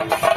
you.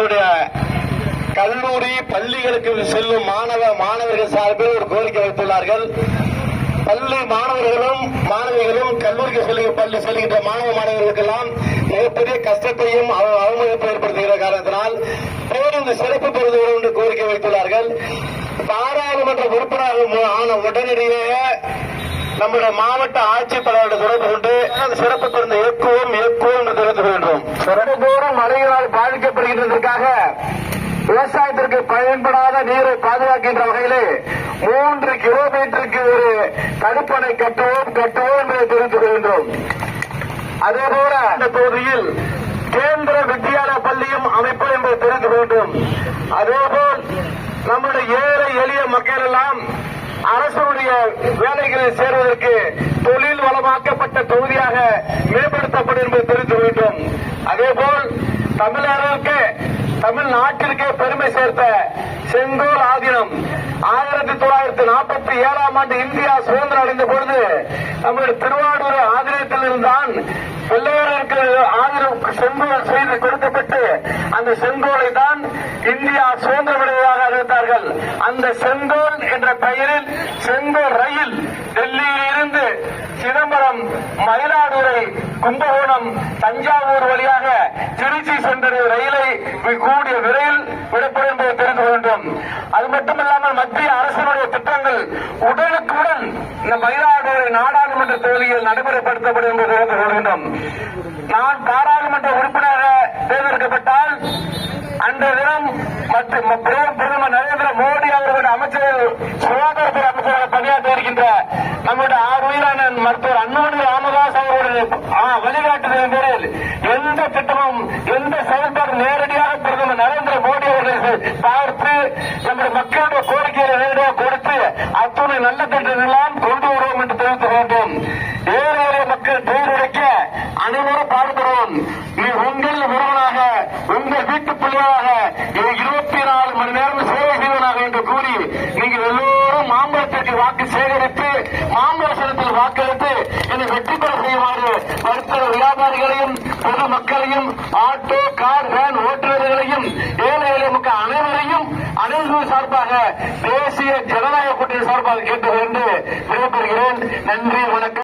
நம்முடைய கல்லூரி பள்ளிகளுக்கு செல்லும் மாணவ மாணவர்கள் சார்பில் ஒரு கோரிக்கை வைத்துள்ளார்கள். பள்ளி மாணவர்களும் மாணவிகளும் கல்லூரிக்கு செல்லுகிற பள்ளி செல்கின்ற மாணவ மாணவர்களுக்கெல்லாம் மிகப்பெரிய கஷ்டத்தையும் அவமதிப்பு ஏற்படுத்துகிற காரணத்தினால் பேருந்து சிறப்பு பெறுவது என்று கோரிக்கை வைத்துள்ளார்கள். பாராளுமன்ற உறுப்பினர்கள் ஆன உடனடியாக நம்முடைய மாவட்ட ஆட்சித்தலைவருடைய தொடர்பு கொண்டு சிறப்பு பேருந்து இயக்குவோம் பயன்படாத நீரை பாதுகாக்கின்ற வகையிலே மூன்று கிலோமீட்டருக்கு ஒரு தடுப்பணை கட்டுவோம் கட்டுவோம் என்று தெரிவித்து கொள்கின்றோம். அதேபோல இந்த தொகுதியில் கேந்திர வித்யாலய பள்ளியும் அமைப்பு என்று தெரிந்து வேண்டும் அதேபோல் நம்முடைய ஏழை எளிய மக்கள் எல்லாம் அரசுடைய வேலைகளில் சேருவதற்கு தொழில் வளமாக்கப்பட்ட தொகுதியாக மேம்படுத்தப்படும் என்பதை தெரிந்து தமிழர்களுக்கு தமிழ்நாட்டிற்கே பெருமை சேர்த்த செங்கோல் ஆதீனம். ஆயிரத்தி தொள்ளாயிரத்தி நாற்பத்தி ஏழாம் ஆண்டு இந்தியா சுதந்திரம் அடைந்த பொழுது நம்முடைய திருவாரூர் ஆதீனத்தில் இருந்தான். ஆதரவு செங்கோல் செய்து கொடுக்கப்பட்டு அந்த செங்கோலை தான் இந்தியா சுதந்திரமடைவதாக அறிவித்தார்கள். அந்த செங்கோல் என்ற பெயரில் செங்கோல் ரயில் டெல்லியில் இருந்து சிதம்பரம் மயிலாடு கும்பகோணம் தஞ்சாவூர் வழியாக திருச்சி சென்ற ரயிலை கூடிய விரைவில் விடப்படும் என்பதை தெரிந்து வேண்டும். அது மட்டுமல்லாமல் மத்திய அரசினுடைய திட்டங்கள் உடனுக்குடன் இந்த மயிலாடுதுறை நாடாளுமன்ற தொகுதியில் நடைமுறைப்படுத்தப்படும் என்பதை தெரிந்து கொள்கின்றோம் நான் பாராளுமன்ற உறுப்பினராக தேர்ந்தெடுக்கப்பட்டால் அன்றைய தினம் மற்றும் பிரதமர் பிரதமர் நரேந்திர மோடி அவர்களுடைய அமைச்சர் சுகாதாரத்துறை அமைச்சராக பணியாற்றி இருக்கின்ற நம்முடைய ஆறுயிரான மருத்துவர் அன்புமணி வழிகாட்டுதலின் பேரில் எந்த திட்டமும் எந்த செயல்பாடும் நேரடியாக பிரதமர் நரேந்திர மோடி பார்த்து நம்முடைய மக்களுடைய நேரடியாக கொடுத்து அத்துணை நல்ல திட்டங்களெல்லாம் கொண்டு வருவோம் என்று வேண்டும் ஏழை எளிய மக்கள் அனைவரும் பாடுபடுவோம். நீ உங்கள் ஒருவனாக உங்கள் வீட்டு பிள்ளையாக இருபத்தி நாலு மணி நேரம் சேவை செய்வனாக என்று கூறி நீங்கள் எல்லோரும் மாம்பழத்திற்கு வாக்கு சேகரித்து மாம்பழத்தில் வாக்களித்து என்னை வெற்றி பெற செய்யுமாறு வர்த்தக வியாபாரிகளையும் பொதுமக்களையும் ஆட்டோ கார் வேன் ஓட்டுநர்களையும் ஏழை எளிய மக்கள் அனைவரையும் அனைவரும் சார்பாக தேசிய ஜனநாயக கூட்டணி சார்பாக கேட்டு என்று விடைபெறுகிறேன். நன்றி வணக்கம்.